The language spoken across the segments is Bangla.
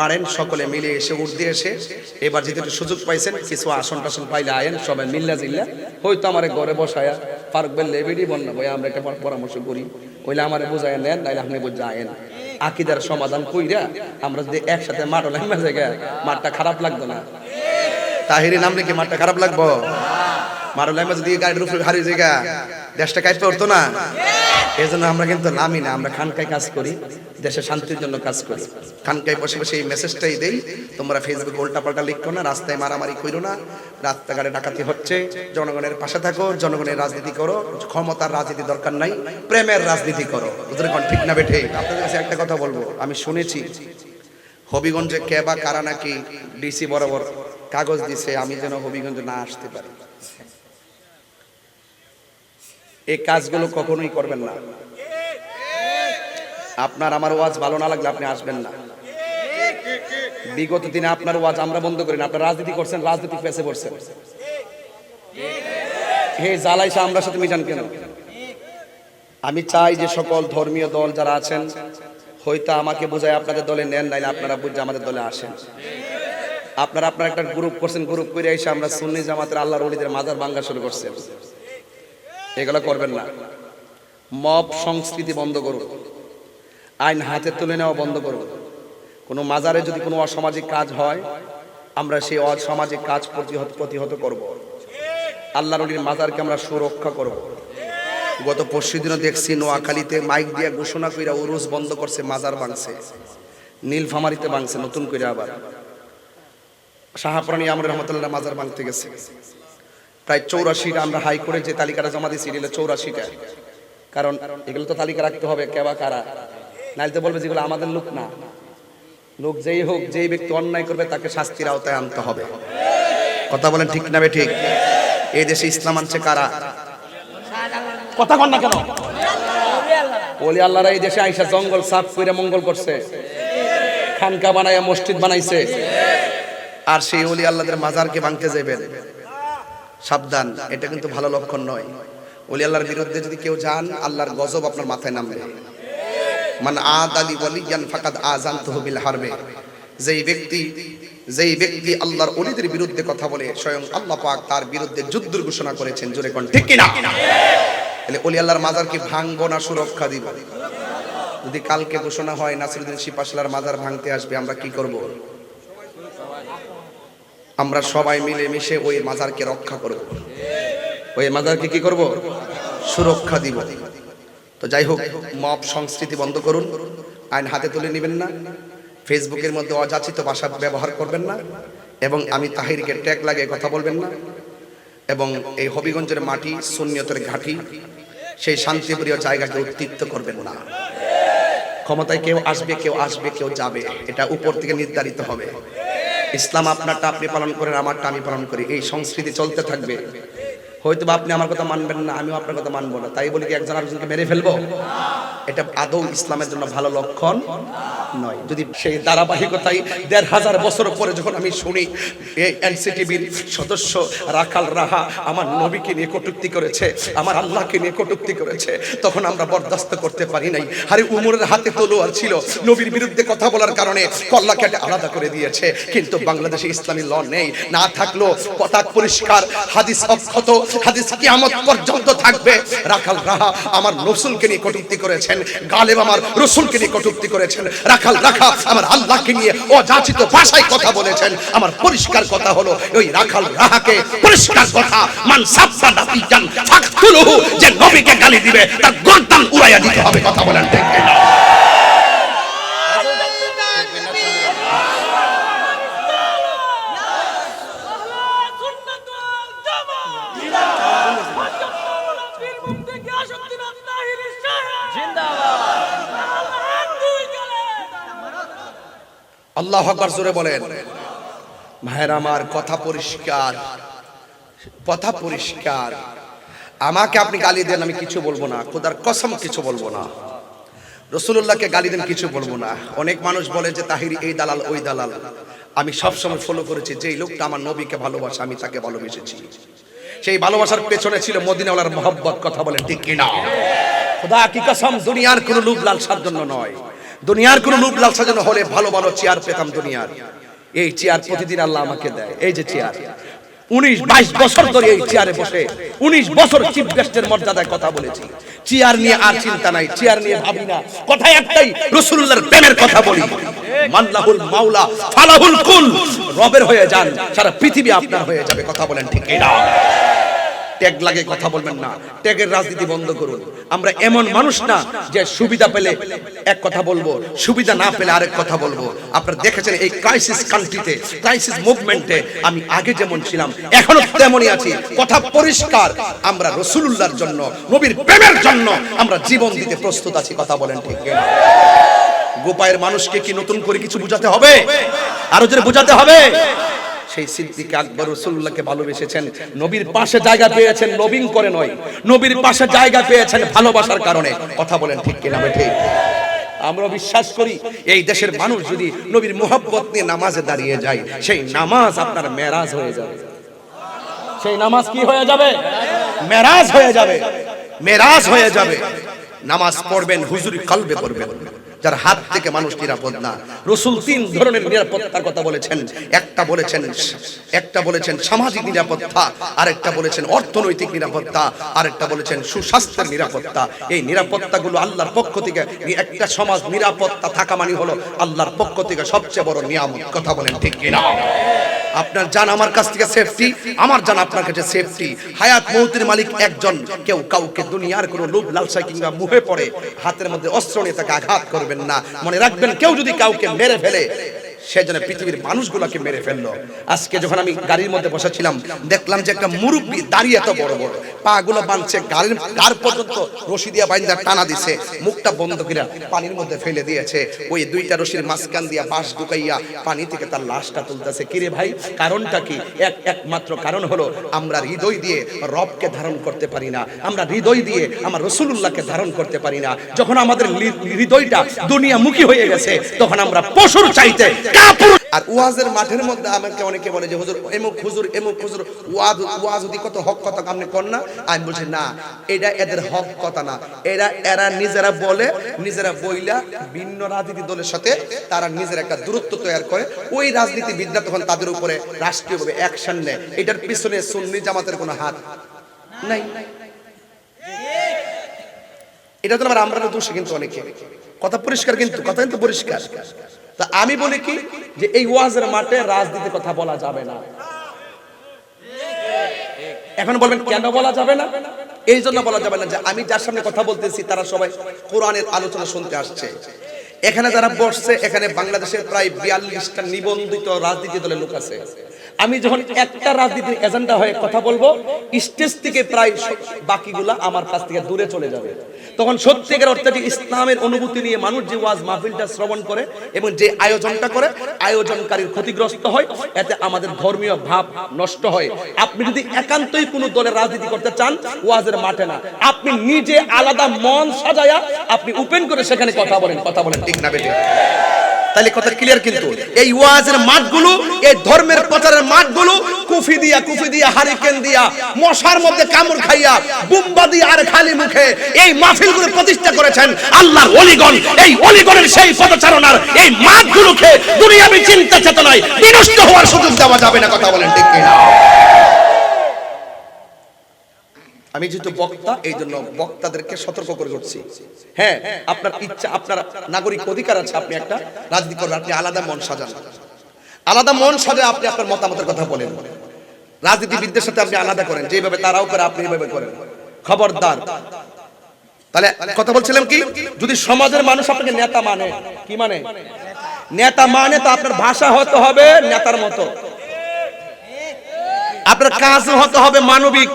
পারেন, সকলে মিলে এসে উর্দে এসে এবার যেহেতু সুযোগ পাইছেন, কিছু আসন টাসন পাইলে আয়েন, সবাই মিল্লা জিল্লা। হয়তো আমার ঘরে বসায়া, ফারুক বল না ভাই আমরা একটা পরামর্শ করি। ওইলে আমার বুঝায় নেন নাইলে আপনি বুঝায়েন আকিদার সমাধান কইরা আমরা যদি একসাথে মাঠ লাইমা জায়গা মাঠটা খারাপ লাগতো না। তাহিরি নামলে কি মাঠটা খারাপ লাগবো? মারুলাইমা যদি গাড়ির উপরে হারিয়ে জায়গা দেশটা কাইপে উঠতো না? এই জন্য আমরা কিন্তু নামি না, আমরা খানকায় কাজ করি। দেশের শান্তির জন্য কাজ করি। খানকায় বসে বসে এই মেসেজটাই দেই। তোমরা ফেসবুকে উল্টা পাল্টা লিখো না, রাস্তায় মারামারি করো না। রাস্তাঘাটে ডাকাতি হচ্ছে। জনগণের পাশে থাকো, জনগণের রাজনীতি করো। ক্ষমতার রাজনীতি দরকার নাই, প্রেমের রাজনীতি করো। কোন ঠিক না বেঠে? আপনাদের কাছে একটা কথা বলব, আমি শুনেছি। হবিগঞ্জে কে বা কারা নাকি ডিসি বরাবর কাগজ দিছে, আমি যেন হবিগঞ্জে না আসতে পারি। এই কাজগুলো কখনোই করবেন না। আপনার আমার ওয়াজ ভালো না লাগলে আপনি আসবেন না। বিগত দিনে আপনার ওয়াজ আমরা বন্ধ করি না। আপনার রাজনীতি করছেন রাজনীতি পেছে পড়ছেন। হে জ্বালাইসা আমরা সাথে মিজান কেন? আমি চাই যে সকল ধর্মীয় দল যারা আছেন, হয়তো আমাকে বোঝায় আপনাদের দলে নেন, নাইলে আপনারা বুঝে আমাদের দলে আসেন। আপনারা, আপনার একটা গ্রুপ করছেন গ্রুপ করে এসে আমরা সুন্নি জামাতের আল্লাহর ওলিদের মাজার ভাঙ্গা শুরু করছেন। এগুলো করবেন না। মব সংস্কৃতি বন্ধ করুন। আইন হাতে তুলে নেওয়া বন্ধ করুন কোনো মাজারে যদি কোনো অসামাজিক কাজ হয়, আমরা সেই অসামাজিক কাজ প্রতিহত প্রতিহত করব। আল্লাহর অলির মাজারকে আমরা সুরক্ষা করব। গত পরশু দিনও দেখছি নোয়াখালীতে মাইক দিয়ে ঘোষণা কইরা উরুস বন্ধ করছে, মাজার ভাঙছে। নীলফামারিতে ভাঙছে, নতুন করে আবার। শাহপুরানি আমর রহমতুল্লাহ মাজার ভাঙতে গেছে। প্রায় চৌরাশিটা আমরা হাই হাইকোর্টে যে তালিকাটা জমা দিয়েছি এগুলো চৌরাশিটা। কারণ এগুলো তো তালিকা রাখতে হবে কেবা কারা। নাইলে তো বলবে যেগুলো আমাদের লোক না। লোক যেই হোক, যেই ব্যক্তি অন্যায় করবে, তাকে শাস্তির আওতায় আনতে হবে। কথা বলেন ঠিক না ঠিক এই দেশে ইসলাম আনছে কারা? কথা কন না কেন? ওলি আল্লাহরা এই দেশে আইসা জঙ্গল সাফ করে মঙ্গল করছে। খানকা বানায় মসজিদ বানাইছে। আর সেই ওলি আল্লাহদের মাজারকে ভাঙতে যাবেন সাবধান, এটা কিন্তু ভালো লক্ষণ নয়। ওলি আল্লাহর বিরুদ্ধে যদি কেউ যান, আল্লাহর গজব আপনার মাথায় নামবে মান আদ আলী ওয়ালিয়ান ফাকাদ আজান তহবিল হারবে। যেই ব্যক্তি যেই ব্যক্তি আল্লাহর ওলিদের বিরুদ্ধে কথা বলে, স্বয়ং আল্লাহ পাক তার বিরুদ্ধে যুদ্ধের ঘোষণা করেছেন, জোরে কোন ঠিক কিনা? তাহলে ওলি আল্লাহর মাজার কি ভাঙবো না, সুরক্ষা দিব? যদি কালকে ঘোষণা হয়, নাসিরুদ্দিন শিপাশলার মাজার ভাঙতে আসবে, আমরা কি করব? আমরা সবাই মিলে মিশে ওই মাজারকে রক্ষা করব। ওই মাজারকে কি করব? সুরক্ষা দিব। তো যাই হোক মপ সংস্কৃতি বন্ধ করুন। আইন হাতে তুলে নেবেন না। ফেসবুকের মধ্যে অযাচিত ভাষা ব্যবহার করবেন না এবং আমি তাহিরকে ট্যাগ লাগিয়ে কথা বলবেন না এবং এই হবিগঞ্জের মাটি, সুন্নিয়তের ঘাঁটি, সেই শান্তিপ্রিয় জায়গাকে উত্তীপ্ত করবেন না। ক্ষমতায় কেউ আসবে কেউ আসবে, কেউ যাবে। এটা উপর থেকে নির্ধারিত হবে। ইসলাম আপনারটা আপনি পালন করেন, আমারটা আমি পালন করি। এই সংস্কৃতি চলতে থাকবে। হয়তো আপনি আমার কথা মানবেন না, আমিও আপনার কথা মানবো না। তাই বলে কি, একজন আরেকজনকে মেরে ফেলব? এটা আদৌ ইসলামের জন্য ভালো লক্ষণ? নয়। যদি সেই ধারাবাহিকতাই দেড় হাজার বছর পরে যখন আমি শুনি, এই এনসিটিভির সদস্য রাখাল রাহা আমার নবীকে নিয়ে কটুক্তি করেছে, আমার আল্লাহকে নিয়ে কটুক্তি করেছে, তখন আমরা বরদাস্ত করতে পারি নাই। আরে উমরের হাতে তলোয়ার ছিল, নবীর বিরুদ্ধে কথা বলার কারণে কল্লা কেটে আলাদা করে দিয়েছে। কিন্তু বাংলাদেশে ইসলামী ল নেই, না থাকল পতাক পরিষ্কার, হাদিস অক্ষত, হাদিস কিয়ামত পর্যন্ত থাকবে। রাখাল রাহা আমার রসুলকে নিয়ে কটুক্তি করেছেন, গালেব আমার রসুলকে নিয়ে কটুক্তি করেছেন। রাখাল রাখা। আমার আল্লাহকে নিয়ে অযাচিত ভাষায় কথা বলেছেন। আমার পরিষ্কার কথা হলো, ওই রাখাল রাহাকে পরিষ্কার কথা। মান সাফা সাব্বা জান ফাকতুলুহু, যে নবীকে গালি দিবে, তার গর্দান উড়াইয়া দিতে হবে। কথা বলেন ঠিক কিনা? আল্লাহ আকবার জোরে বলেন। ভাইয়ের, আমার কথা পরিষ্কার। কথা পরিষ্কার। আমাকে আপনি গালি দেন, আমি কিছু বলব না। খোদার কসম কিছু বলব না। রসুল্লাহকে গালি দেন, কিছু বলব না। অনেক মানুষ বলে যে, তাহিরি এই দালাল, ওই দালাল। আমি সবসময় ফলো করেছি, যেই লোকটা আমার নবীকে ভালোবাসে, আমি তাকে ভালোবেসেছি। সেই ভালোবাসার পেছনে ছিল মদিনাওয়ালার মহব্বত, কথা বলেন ঠিক কিনা? খোদা, কি কসম? দুনিয়ার কোনো লোভ লালসার জন্য নয়। দুনিয়ার কোনো রূপ লাল সাজানো হলে ভালো ভালো চেয়ার পেতাম দুনিয়ার। এই চেয়ার প্রতিদিন আল্লাহ আমাকে দেয়। এই যে চেয়ার উনিশ বাইশ বছর ধরে এই চেয়ারে বসে, উনিশ বছর চিফ গেস্টের মর্যাদায় কথা বলেছি। চেয়ার নিয়ে আর চিন্তা নাই চেয়ার নিয়ে ভাবি না। কথা একটাই, রসুল্লাহর প্রেমের কথা বলি। মাল্লাহুল মাওলা, ফালাহুল কুল। রবের হয়ে যান, সারা পৃথিবী আপনার হয়ে যাবে, কথা বলেন ঠিক না ট্যাগ লাগে কথা বলবেন না। ট্যাগের রাজনীতি বন্ধ করুন। আমরা এমন মানুষ না যে সুবিধা পেলে এক কথা বলব, সুবিধা না পেলে আরেক কথা বলব। আপনারা দেখেছেন এই ক্রাইসিস কান্ট্রিতে ক্রাইসিস মুভমেন্টে আমি আগে যেমন ছিলাম, এখনও তেমনই আছি। কথা পরিষ্কার, আমরা রসুলুল্লাহর জন্য, নবীর প্রেমের জন্য আমরা জীবন দিতে প্রস্তুত আছি, কথা বলেন ঠিক গোপায়ের মানুষকে কি নতুন করে কিছু বুঝাতে হবে? আরও জোরে বুঝাতে হবে? সেই সিদ্দিক আকবর রসুল্লাহকে ভালোবেসেছেন। নবীর পাশে জায়গা পেয়েছেন নবীন করে নয়। নবীর পাশে জায়গা পেয়েছেন ভালোবাসার কারণে। কথা বলেন ঠিক কিনা ঠিক আমরা বিশ্বাস করি, এই দেশের মানুষ যদি নবীর মোহব্বত নিয়ে নামাজে দাঁড়িয়ে যায়, সেই নামাজ আপনার মেরাজ হয়ে যাবে। সেই নামাজ কি হয়ে যাবে? মেরাজ হয়ে যাবে। মেরাজ হয়ে যাবে। নামাজ পড়বেন, হুজুরি কলবে পড়বেন। যার হাত থেকে মানুষ নিরাপদ না। রসুল তিন ধরনের নিরাপত্তার কথা বলেছেন। একটা বলেছেন একটা বলেছেন সামাজিক নিরাপত্তা, আরেকটা বলেছেন অর্থনৈতিক নিরাপত্তা, আরেকটা বলেছেন সুস্বাস্থ্যের নিরাপত্তা। এই নিরাপত্তাগুলো আল্লাহর পক্ষ থেকে একটা সমাজ নিরাপত্তা থাকা মানে হলো আল্লাহর পক্ষ থেকে সবচেয়ে বড় নিয়ামত। কথা বলেন ঠিক কিনা? আপনার জান আমার কাছ থেকে সেফটি আমার জান আপনার কাছে সেফটি হায়াত মৌতির মালিক একজন, কেউ কাউকে দুনিয়ার কোনো লোভ, লালসা কিংবা মুহে পড়ে, হাতের মধ্যে অস্ত্র নিয়ে তাকে আঘাত করবেন না। মনে রাখবেন, কেউ যদি কাউকে মেরে ফেলে সে যেন পৃথিবীর মানুষগুলোকে মেরে ফেলল। আজকে যখন আমি গাড়ির মধ্যে বসেছিলাম, দেখলাম যে একটা মুরব্বী দাঁড়িয়ে এত বড় বড়। পা গুলো বাঁধছে, গাড়ির গার পর্যন্ত রশি দিয়া বাইন্দা টানা দিছে। মুখটা বন্ধ করে পানির মধ্যে ফেলে দিয়েছে। ওই দুইটা রশির মাঝখান দিয়া বাঁশ ঢুকাইয়া পানি থেকে তার লাশটা তুলতেছে। কিরে ভাই, কারণটা কি? এক, একমাত্র কারণ হলো, আমরা হৃদয় দিয়ে রবকে ধারণ করতে পারি না। আমরা হৃদয় দিয়ে আমার রসুল্লাহকে ধারণ করতে পারি না। যখন আমাদের হৃদয়টা দুনিয়ামুখী হয়ে গেছে, তখন আমরা পশুর চাইতে রাজনীতি রাজনীতিবিদরা তখন তাদের উপরে রাষ্ট্রীয়ভাবে অ্যাকশন নেয়। এটার পিছনে সুন্নি জামাতের কোনো হাত নাই। এটা তো আবার আমরা দোষী কিন্তু অনেকে। কথা পরিষ্কার কিন্তু কথা কিন্তু পরিষ্কার। তা আমি বলি কি? যে এই ওয়াজের মাঠে রাজনীতির কথা বলা যাবে না। এখন বলবেন, কেন বলা যাবে না? এই জন্য বলা যাবে না যে আমি যার সামনে কথা বলতেছি, তারা সবাই কোরআনের আলোচনা শুনতে আসছে। এখানে যারা বসছে, এখানে বাংলাদেশের প্রায় বিয়াল্লিশটা নিবন্ধিত রাজনীতি দলের লোক আছে। আমি যখন একটা রাজনীতির এজেন্ডা হয়ে কথা বলব, স্টেজ থেকে প্রায় বাকিগুলা আমার কাছ থেকে দূরে চলে যাবে। তখন সত্যিকার অর্থে যে ইসলামের অনুভূতি নিয়ে মানুষ যে ওয়াজ মাহফিলটা শ্রবণ করে এবং যে আয়োজনটা করে, আয়োজনকারীর ক্ষতিগ্রস্ত হয়, এতে আমাদের ধর্মীয় ভাব নষ্ট হয়। আপনি যদি একান্তই কোনো দলের রাজনীতি করতে চান, ওয়াজের মাঠে না। আপনি নিজে আলাদা মন সাজায়া আপনি ওপেন করে সেখানে কথা বলেন কথা বলেন। ঠিক না বেঠিক তাহলে কথা ক্লিয়ার কিন্তু। এই ওয়াজের মাঠগুলো, এই ধর্মের প্রচারের মাঠগুলো, কুফি দিয়া কুফি দিয়া, হারিকেন দিয়া, মশার মধ্যে কামড় খাইয়া বুম্বা দিয়া আর খালি মুখে এই মাহফিলগুলো প্রতিষ্ঠা করেছেন আল্লাহ অলিগণ। এই অলিগণের সেই পদচারণার এই মাঠগুলোকে দুনিয়াবি চিন্তা চেতনায় বিনষ্ট হওয়ার সুযোগ দেওয়া যাবে না, কথা বলেন ঠিক কিনা? আমি যেহেতু বক্তা এই জন্য বক্তাদেরকে সতর্ক করে করছি। হ্যাঁ আপনার ইচ্ছা আপনার নাগরিক অধিকার আছে আপনি একটা রাজনীতি করবেন আপনি আলাদা মন সাজান। আলাদা মন সাজায় আপনি আপনার মতামতের কথা বলেন। রাজনীতিবিদদের সাথে আপনি আলাদা করেন যেভাবে তারাও করে আপনি এইভাবে করেন। খবরদার। তাহলে কথা বলছিলাম কি? যদি সমাজের মানুষ আপনাকে নেতা মানে কি মানে? নেতা মানে তো আপনার ভাষা হতে হবে নেতার মতো। আপনার কাজ হতে হবে মানবিক।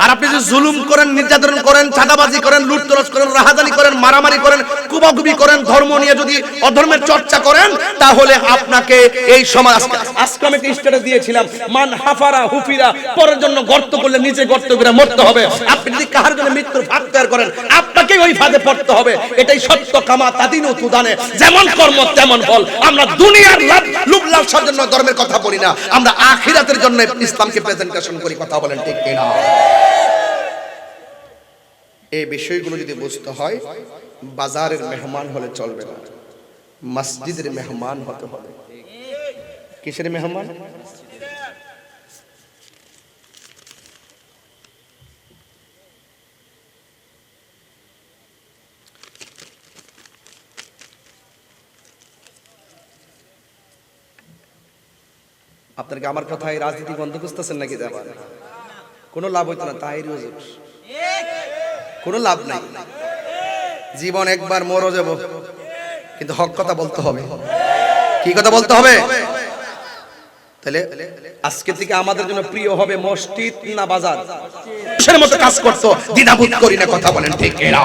আর আপনি যদি জুলুম করেন, নির্যাতন করেন, চাঁদাবাজি করেন, লুটতরাজ করেন রাহাজানি করেন, মারামারি করেন, কুবাকুবি করেন, ধর্ম নিয়ে যদি অধর্মের চর্চা করেন, তাহলে আপনাকে এই সমাজ আজকে- আমি স্ট্যাটাস দিয়েছিলাম, মান হাফারা হুফিরা, পরের জন্য গর্ত করলে নিজে গর্ত করে মরতে হবে। আপনি যদি কাহার জন্য মৃত্যুর ফাঁদ তৈরি করেন আপনাকে ওই ফাঁদে পড়তে হবে। এটাই সত্য কামা তাদিন তুদানে, যেমন কর্ম তেমন ফল। আমরা দুনিয়ার লাভ, লুপ লালসার জন্য ধর্মের কথা বলি না। আমরা আখিরাতের জন্য ইসলামকে প্রেজেন্টেশন করি, কথা বলেন ঠিক কিনা? এই বিষয়গুলো যদি বুঝতে হয়, বাজারের মেহমান হলে চলবে না। মসজিদের মেহমান হতে হবে। কিসের মেহমান? আপনার কি আমার কথায় রাজনীতি বন্ধ করতেছেন নাকি? দেবার কোনো লাভ হইতো না, তাই হুজুর কোনো লাভ নাই। জীবন একবার মরো যাব, কিন্তু হক কথা বলতে হবে। কি কথা বলতে হবে? তাহলে আজকে থেকে আমাদের জন্য প্রিয় হবে মসজিদ না বাজার? মতো কাজ করতো, দ্বিধাবোধ করি না কথা বলেন ঠিক এরা